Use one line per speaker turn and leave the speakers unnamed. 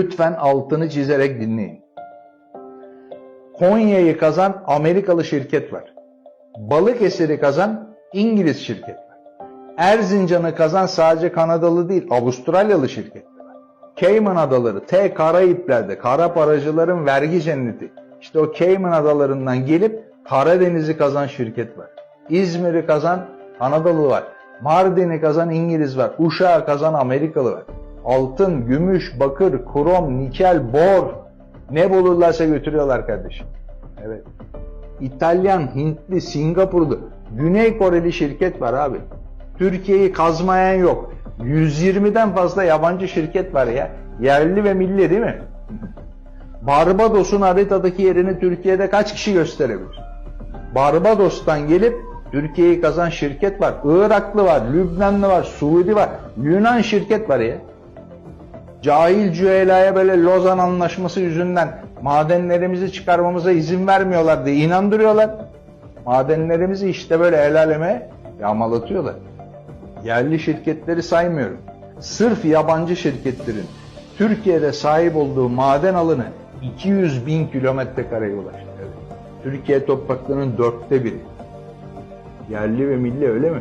Lütfen altını çizerek dinleyin. Konya'yı kazan Amerikalı şirket var. Balıkesir'i kazan İngiliz şirket var. Erzincan'ı kazan sadece Kanadalı değil Avustralyalı şirket var. Cayman Adaları, T Karayipler'de kara paracıların vergi cenneti. İşte o Cayman Adalarından gelip Karadeniz'i kazan şirket var. İzmir'i kazan Kanadalı var. Mardin'i kazan İngiliz var. Uşak'ı kazan Amerikalı var. Altın, gümüş, bakır, krom, nikel, bor ne bulurlarsa götürüyorlar kardeşim. Evet. İtalyan, Hintli, Singapurlu, Güney Koreli şirket var abi. Türkiye'yi kazmayan yok. 120'den fazla yabancı şirket var ya. Yerli ve milli değil mi? Barbados'un haritadaki yerini Türkiye'de kaç kişi gösterebilir? Barbados'tan gelip Türkiye'yi kazan şirket var. Iraklı var, Lübnanlı var, Suudi var. Yunan şirket var ya. Cahil cühelaya böyle Lozan Anlaşması yüzünden madenlerimizi çıkarmamıza izin vermiyorlar diye inandırıyorlar. Madenlerimizi işte böyle el aleme yağmalatıyorlar. Yerli şirketleri saymıyorum. Sırf yabancı şirketlerin Türkiye'de sahip olduğu maden alanı 200 bin kilometre kareye ulaştı. Türkiye topraklarının dörtte biri. Yerli ve milli öyle mi?